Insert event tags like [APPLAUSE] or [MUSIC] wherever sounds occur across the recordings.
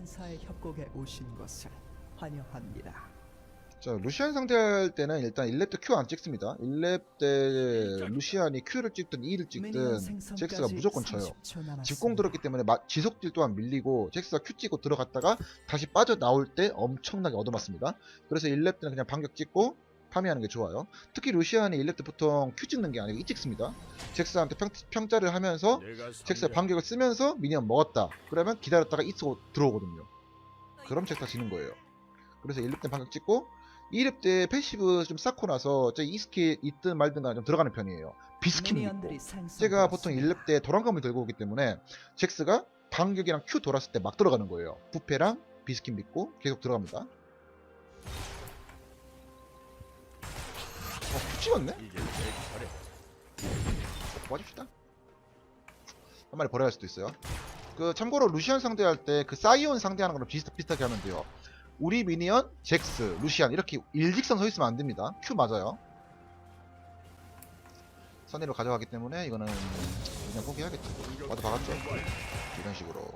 환사의 협곡에 오신 것을 환영합니다. 자, 루시안 상대할 때는 일단 1렙 때 Q 안 찍습니다. 1렙 때 루시안이 Q를 찍든 E를 찍든 잭스가 무조건 쳐요. 집공 들었기 때문에 마- 지속딜 또한 밀리고 잭스가 Q 찍고 들어갔다가 다시 빠져나올 때 엄청나게 얻어맞습니다. 그래서 1렙 때는 그냥 반격 찍고 파밍하는 게 좋아요. 특히 루시안이 1렙 때 보통 Q 찍는 게 아니고 E 찍습니다. 잭스한테 평, 평자를 하면서 잭스가 반격을 쓰면서 미니언 먹었다. 그러면 기다렸다가 E 쓰고 들어오거든요. 그럼 잭스가 지는 거예요. 그래서 1렙 때 반격 찍고 2렙 때 패시브 좀 쌓고 나서 제 2스킬 있든 말든 간에 좀 들어가는 편이에요. 비스킨. 제가 보통 1렙 때 도란감을 들고 오기 때문에 잭스가 반격이랑 Q 돌았을 때 막 들어가는 거예요. 부패랑 비스킨 믿고 계속 들어갑니다. 찍었네? 도와줍시다. 한 마리 버려야 할 수도 있어요. 그 참고로 루시안 상대할 때 그 사이온 상대하는 거랑 비슷, 비슷하게 하면 돼요. 우리 미니언, 잭스, 루시안 이렇게 일직선 서 있으면 안 됩니다. Q 맞아요. 선의로 가져가기 때문에 이거는 그냥 포기해야겠다. 와도 박았죠? 이런 식으로.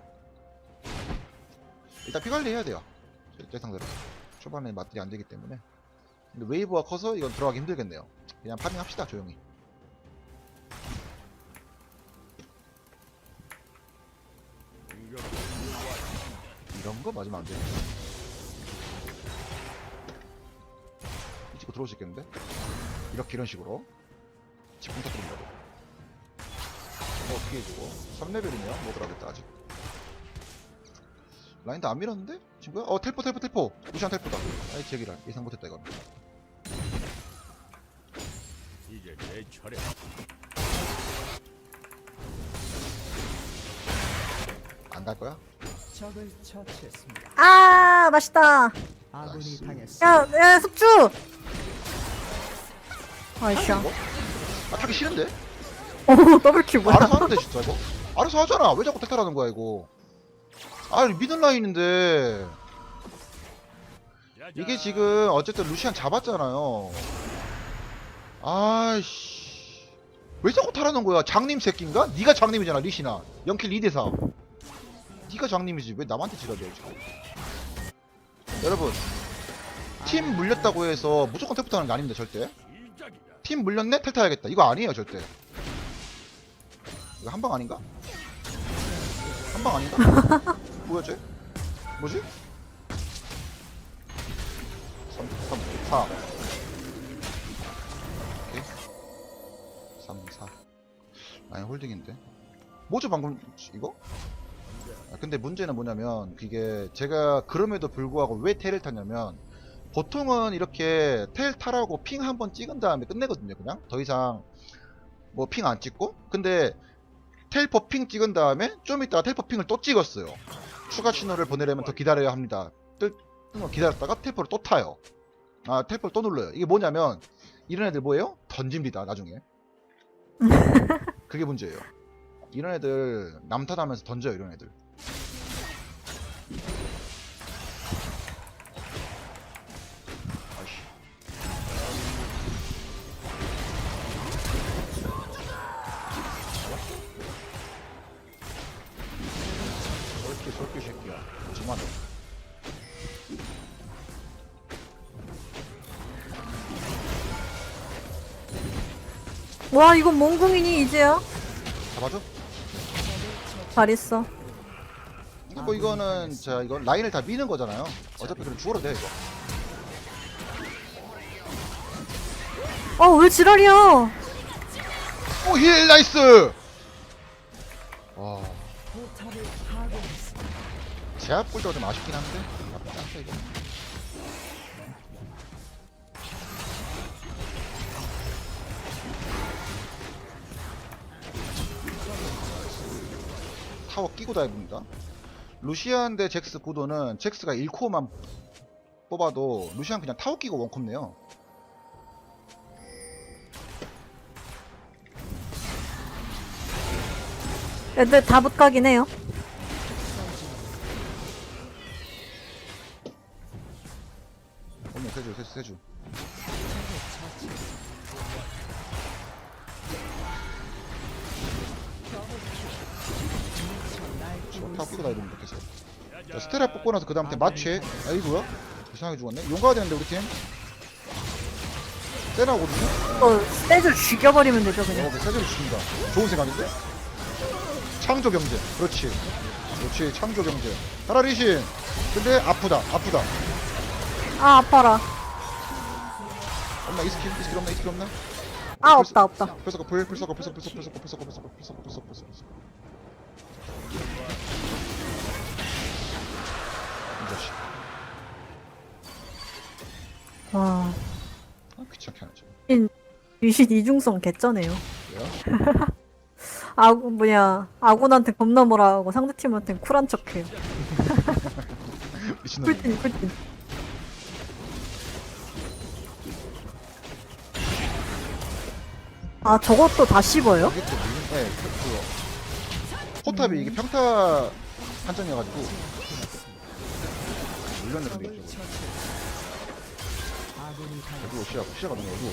일단 피 관리 해야 돼요. 절대 상대로. 초반에 맞들이 안 되기 때문에. 근데 웨이브가 커서 이건 들어가기 힘들겠네요. 그냥 파밍합시다, 조용히. 이런 거 맞으면 안 돼. 이 찍고 들어올 수 있겠는데? 이렇게 이런 식으로. 집중 터뜨린다고. 어, 어떻게 해주고. 3레벨이네요. 뭐 그러겠다, 아직. 라인도 안 밀었는데? 친구야? 어, 텔포, 텔포, 텔포. 루시안 텔포다. 아이, 제기라. 예상 못했다, 이건. 이제 내 차례. 안 갈 거야? 적을 처치했습니다. 아 맛있다. 아군이 나이스. 당했습니다. 야, 야 숙주. 아이씨. 이거? 아, 타기 싫은데? [LAUGHS] 오 더블킬 뭐야? 알아서 하는데, 진짜, 이거? 알아서 하잖아. 왜 자꾸 탈탈하는 거야, 이거? 아, 미든 라인인데. 이게 지금 어쨌든 루시안 잡았잖아요. 아이씨. 왜 자꾸 타라는 거야? 장님 새끼인가? 네가 장님이잖아, 리시나. 0킬 2대4. 네가 장님이지. 왜 남한테 지랄이야, 지금. 여러분. 팀 물렸다고 해서 무조건 텔포 타는 게 아닙니다, 절대. 팀 물렸네? 텔 타야겠다. 이거 아니에요, 절대. 이거 한 방 아닌가? 한 방 아닌가? [LAUGHS] 뭐야, 쟤? 뭐지? 3, 3, 4. 아니, 홀딩인데. 뭐죠, 방금, 이거? 아, 근데 문제는 뭐냐면, 그게 제가 그럼에도 불구하고 왜 텔을 탔냐면, 보통은 이렇게 텔 타라고 핑 한 번 찍은 다음에 끝내거든요, 그냥. 더 이상 뭐 핑 안 찍고. 근데 텔포 핑 찍은 다음에 좀 이따가 텔포 핑을 또 찍었어요. 추가 신호를 보내려면 더 기다려야 합니다. 뜰, 뜰 기다렸다가 텔포를 또 타요. 아, 텔포를 또 눌러요. 이게 뭐냐면 이런 애들 뭐예요? 던집니다, 나중에. [LAUGHS] 그게 문제예요. 이런 애들 남탓하면서 던져요, 이런 애들. 아이씨. 저렇게 저렇게 새끼야. 그만. 와 이건 몽궁이니 이제야? 잡아줘. 잘했어. 근데 뭐 이거는 자 이건 라인을 다 미는 거잖아요. 어차피 그럼 죽어도 돼 이거. 어 왜 지랄이야? 오힐 나이스. 와 포탑을 파괴했습니다. 제압 꿀도 좀 아쉽긴 한데 나쁘지 않다 이거. 타워 끼고 다닙니다. 루시안 대 잭스 구도는 잭스가 1코어만 뽑아도 루시안 그냥 타워 끼고 원컵네요. 애들 다 붙가긴 해요. 오늘 세주 세주 세주. 저 타워 끼고 다니면 좋겠어. 자, 스테라 뽑고 나서 그 다음부터 마취 아이고야 이상하게 죽었네 용 가야 되는데 우리 팀 세나거든요 또 세줄 죽여버리면 되죠 어, 그냥. 그 세제를 죽인다 좋은 생각인데 창조 경제 그렇지 그렇지 창조 경제 하라 리신 근데 아프다 아프다 아 아파라. 없나 이 스킬 이 스킬 없나 이 스킬 없나 아 없다 없다. 풀서커 풀 풀서커 풀서커 풀서커 풀서커 풀서커 풀서커 풀서커 풀서커 와 아 귀찮게 하지 유신 이중성 개쩌네요. 왜요? [LAUGHS] 아구 뭐냐 아군한테 겁나 뭐라고 상대팀한테 쿨한 척해요. [LAUGHS] 미친놈 쿨tin 쿨tin. 아 저것도 다 씹어요? 이게 또 밀린 네 그- 그거 포탑이 이게 평타 한정이어가지고 물렸는데 이쪽으로 아군이 당 어디고 시야 시야가 너무 어두워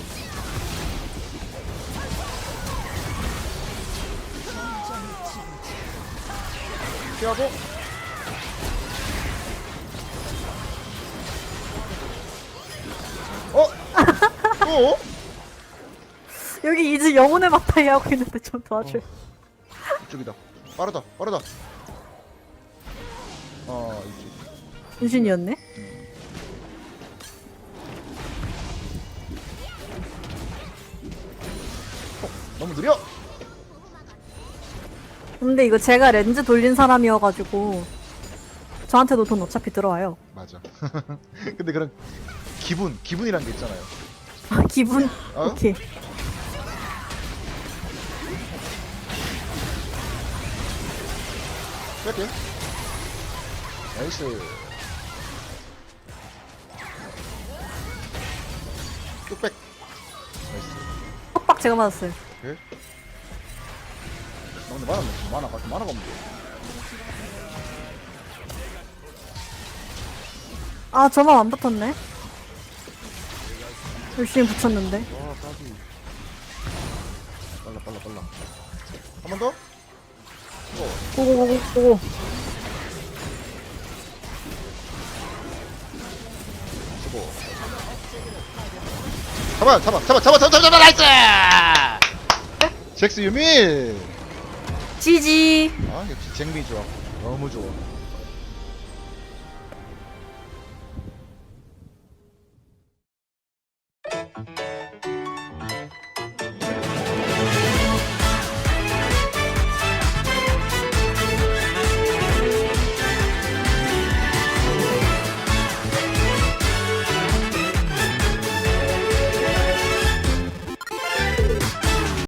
피하고 어? 또? [LAUGHS] 여기 이제 영혼의 막타이 하고 있는데 좀 도와줘. 요 이쪽이다 빠르다 빠르다 어 이쪽 유신이었네. 너무 느려 근데 이거 제가 렌즈 돌린 사람이어가지고 저한테도 돈 어차피 들어와요. 맞아 [LAUGHS] 근데 그런 기분 기분이란 게 있잖아요 아 기분 어? 오케이. 뺄게 나이스 뚝백 나이스 빡빡 제가 맞았어요. 오케이 나 근데 만화 없네 만화 같은 만화가 없네 아 저만 안 붙었네. 열심히 붙였는데. 와 까비 빨라 빨라 빨라 한 번 더? 어 고고고고고. 수고 잡아 잡아 잡아 잡아 잡아 잡아 나이스 잭스 유미 지지. 아 역시 잭미 좋아. 너무 좋아